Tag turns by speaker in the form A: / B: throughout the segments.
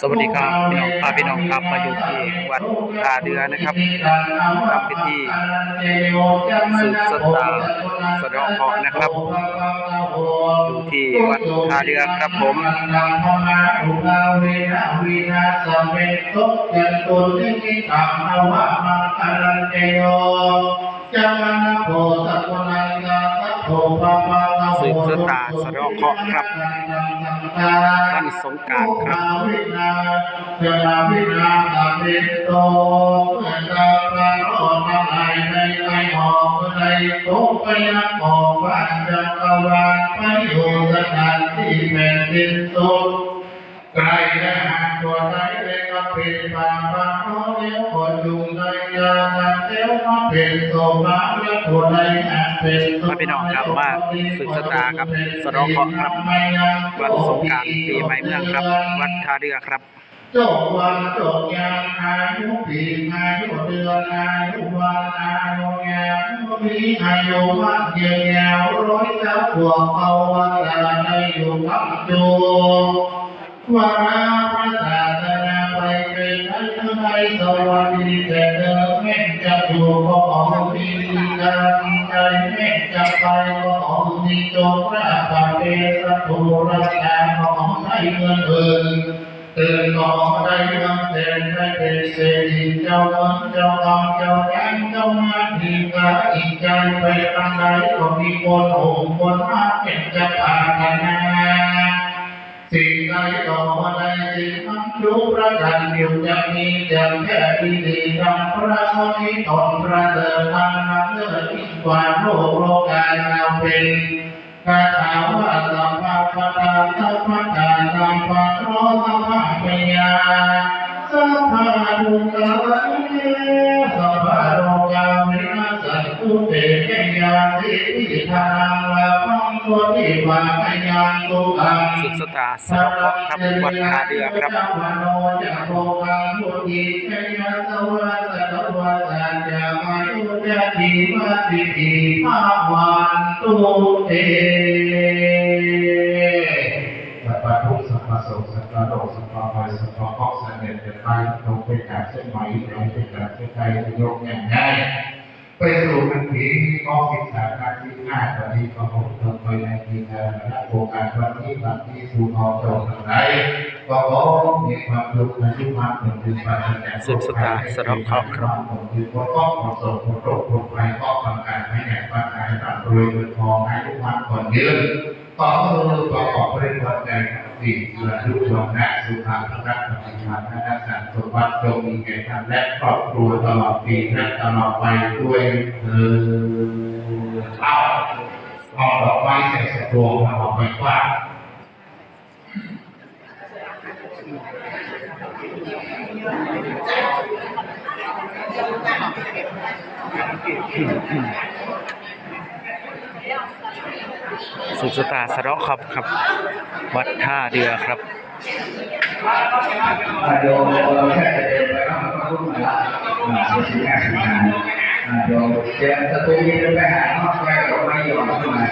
A: สวัสดีครับพี่น้องพาพี่น้องครับมาอยู่ที่วัดท่าเรือนะครับทำพิธีสืบสตาสะดาะเคราะห์นะครับอยู่ที่วัดท่าเรือครับผมสืบชะตาสะเดาะเคราะห์ครับวันสงกา นต์ครับ
B: จะมาพิจารณาเมตโตเพื่อจะพระโอมาไอในไอหอกในโตไปยังหอกว่าจะกวาลไปอยู่สถานที่แดินสุดไกลและห่างตัวไหนเลยก็เป็นบางบางโน้ เลี้ยวคนยู่ในยานาเจ้ามาเป็นโซมาและตัวใดอาจเป็น
A: มาพี่น้องครับมาสืบชะตาครับสะเดาะเคราะครับวันสงกานต์ปีใหม่เมืองครับ วัดท่าเรือครับ
B: จบวันจบยามอายุปีอายุเดือนอายุวันอายุยามมีอายุวันเยียวยาวร้อยเจ้าพวกเอาวันละในอยู่กับจูวาระพระ สวัสดีแต่เดิมแม่จะอยู่ก็ขอมีการใจแม่จะไปก็ขอมีจงรักษาเป็นสัตว์รักษาของให้เงินเอินตื่นก่อนได้เงินเต็มได้เป็นเศรษฐีเจ้าเงินเจ้าทองเจ้าแรงเจ้ามาดีกาอีกใจไปทางไหนก็มีคนโอ้คนมาเป็นจะปากันนา สิ่งใดต่อมาใดสิ่งนั้นรู้ประกันอยู่จะมีจะแค่ดีดีทำพระมณีตนพระเดินทางนั้นเลิศยิ่งกว่าโลกโลกาเราเป็นคาถาว่าสัมภาปตาสัพพะตาสัมภะโรสัมภะปัญญาสัพพะดุกะสัพพะโลกาวินาศตุเตเกยาสิทิทานังลาภ งตัวทิวาพยังตุกัง
A: สืบชะตาสะเดาะเคราะห์ครับวัดท่าเรือครับ
B: สัพพะทุกข์สัพพะโสสัพพะโรคสัพพะภัยสัพพะเคาะสัพพะเจ็บตายตรงเป็นการเส้นไหมเราเป็นการเส้นใจยกอย่างง่าย ไปสู่มันผีก็ศึกษาการที่ง่าตอนนี้ก็คงต้องไปในทีการและโอกาสวันนี้วันที่สู่นอจงทั้งหลายก็ขอมีความสุขในทุกวันหนึ่งถึงปัจจุบัน
A: สืบชะตาสะเดาะเคราะห์ครับผม
B: คือคนต้องขอส่งคนโรคคนภัยก็ทำการให้แก่บ้านกายบ้านรวยเงินทองให้ทุกวันก่อนยืนต่อสู้ต่อขอบริวารใจ ทั้งสี่เพื่อทุกดวงและสุภาพรักปฏิมาธนสันสมบัติจงมีแก่ท่านและครอบครัวตลอดปีและตลอดไปด้วยเถิดเอาเอาดอกไม้ใส่สตวงเอาไปกว้าง
A: สืบ ชะตาสะเดาะคราะห์ครับ วัดท่าเรือครับ
B: โยมเราแค่จะเดินไปก็มันก็รุ่นมาละอ่าเป็นสิ่งแรกที่งานอ่าโยมเตรียมสตูดิโอไปหาห้องแรกเราไม่ยอมขึ้นมา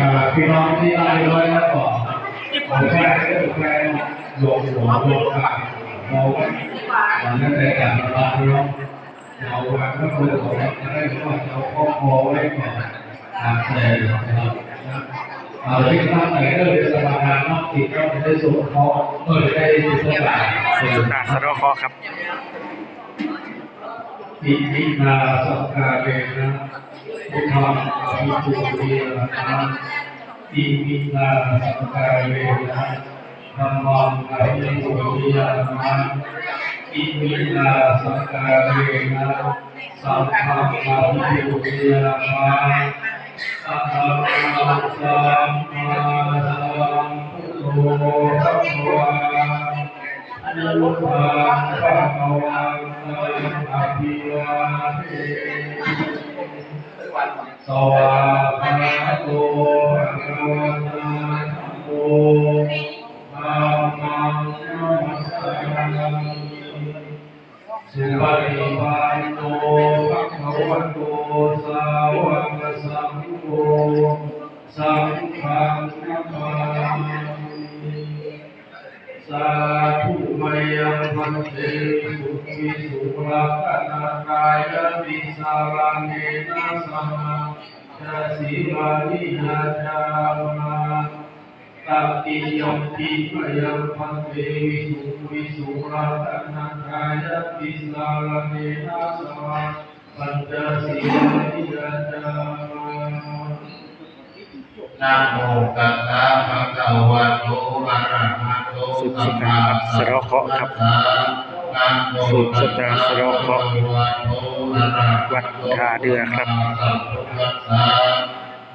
B: อ่าพี่น้องที่ได้ด้วยแล้วก็ผมแค่เรื่องแค่โยมหัวโยมขา เราวันนั้นได้จากเราพี่น้องเราวางก็คือเราจะได้รู้ว่าเราครอไว้ก่อนทางทะเลนะครับเอาที่ทางไหนก็เลยสมาทานนอกจิตก็จะได้สูงเขาเออได้สุขภาพ
A: สืบชะตาสะดาะเคราะห์ครับ
B: อิมินาสักการเรนะพุทธังอภิปุตินะอิมินาสักการเรนะ ธรรมังอภิปุตินะอิมินาสักการเรนะสังฆังอภิปุตินะสัพพะสัมมาสัมพุทโธพระวานุภาพะคะวันตังอภิวาเทสวาคาโตภะคะวะตาธัมโม มมังนัมสสามิสุปฏิปันโนภะคะวะโต
C: สาวกสังโฆสังฆังนามามิสาธุมยังพันเตสุขิสุราคณากายติสารเนนะสัมมาสีมานิยาจามา ตติยมปิมยังพันเตวิสุวิสุราตนังกายติสาลเนนะสวะปัญจสีลิยาจามา
B: นะโมตัสสะภะคะวะโตอะระหะโตสัมมาสัมพุทธัสสะนะโมตัสสะภะคะวะโตอะระหะโตสัมมาสัมพุทธัสสะ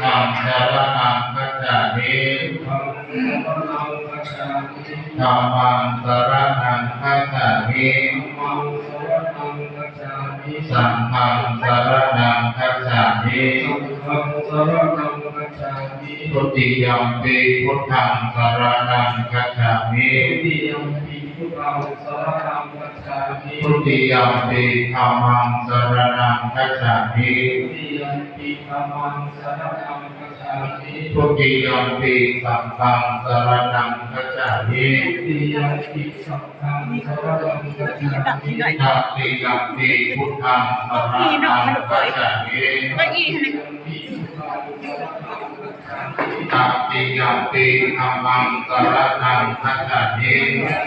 B: ธรรมสารนังคัจามิ
C: ธัมมังสรณังคัจฉามิ
B: ธัมมังสารนังคัจฉามิ
C: ธัมมังสรณังคัจามิ
B: สังฆังสารนังคัจามิ
C: สังฆังสรณังคัจามิ
B: ทุติยมปีพุทธังสารนังคัจฉามิ
C: ทุติยมปีพุทธังสรณังคัจฉามิ
B: ทุติยมปีธัมมังสารนังคัจามิ
C: ทุติยมปีธัมมังสรณังคัจฉามิ
B: ทุติยมปีสังฆังสรนังคัจฉามิ
C: ทุติยมปีสังฆังสรณังคัจฉามิ
B: ตัติยมปีพุทธังสรนังคัจฉามิ
D: ก็อีก
B: ตัติยมปีธัมมังสารนังคัจฉามิ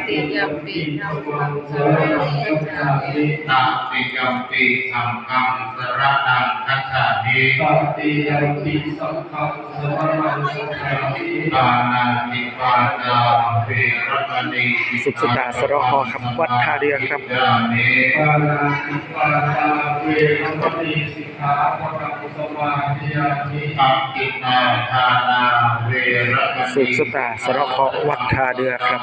D: ติยมปีธรรมังสารณังคัจฉามิ
B: ตัติยมปีสังฆังสารนังคัจฉามิ
C: ตติยมปีสังฆังสารณังคัจฉามิ
B: ปานาติปาตาเวรมณี
A: สุดสตาสรคครับวัดท่าเรือครับ
B: ยามิ
C: ปานติปาตาเวรมณีสิกขาปะทังสมาธิยามิ
B: อัปปินาทา
A: สุสตาสรควัดทาเรือครับ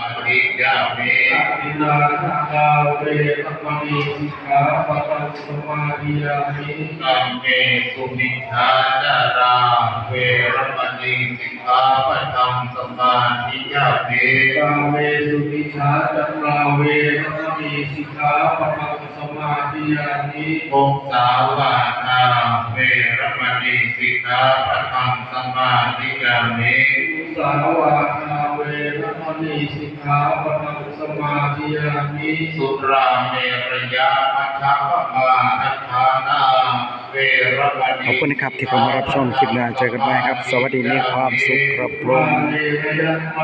C: เวรมณีสิกขาปะทังสมาธิยามิ
B: กัมเมสุมิทาจาราเวรมณีสิกขาปะทังสมาธิยามิ
C: กาเวสุมิชาจัตราเวรมณีสิกขาปะทังสมาธิยามิ
B: ภกสาวาทาเวร มณีสิกขาปะทังสมาธิยามิ
C: สาวาทาเวรมณีสิกขาปะทังสมาธิยามิ
B: สุราเมรยามัชฌะมาทัฏฐานาเวรมณี
A: ขอบคุณนะครับที่เข้ามารับชมคลิปหน้าเจอกันใหม่ครับ สวัสดีมีความสุขครับผม
C: เวรยะ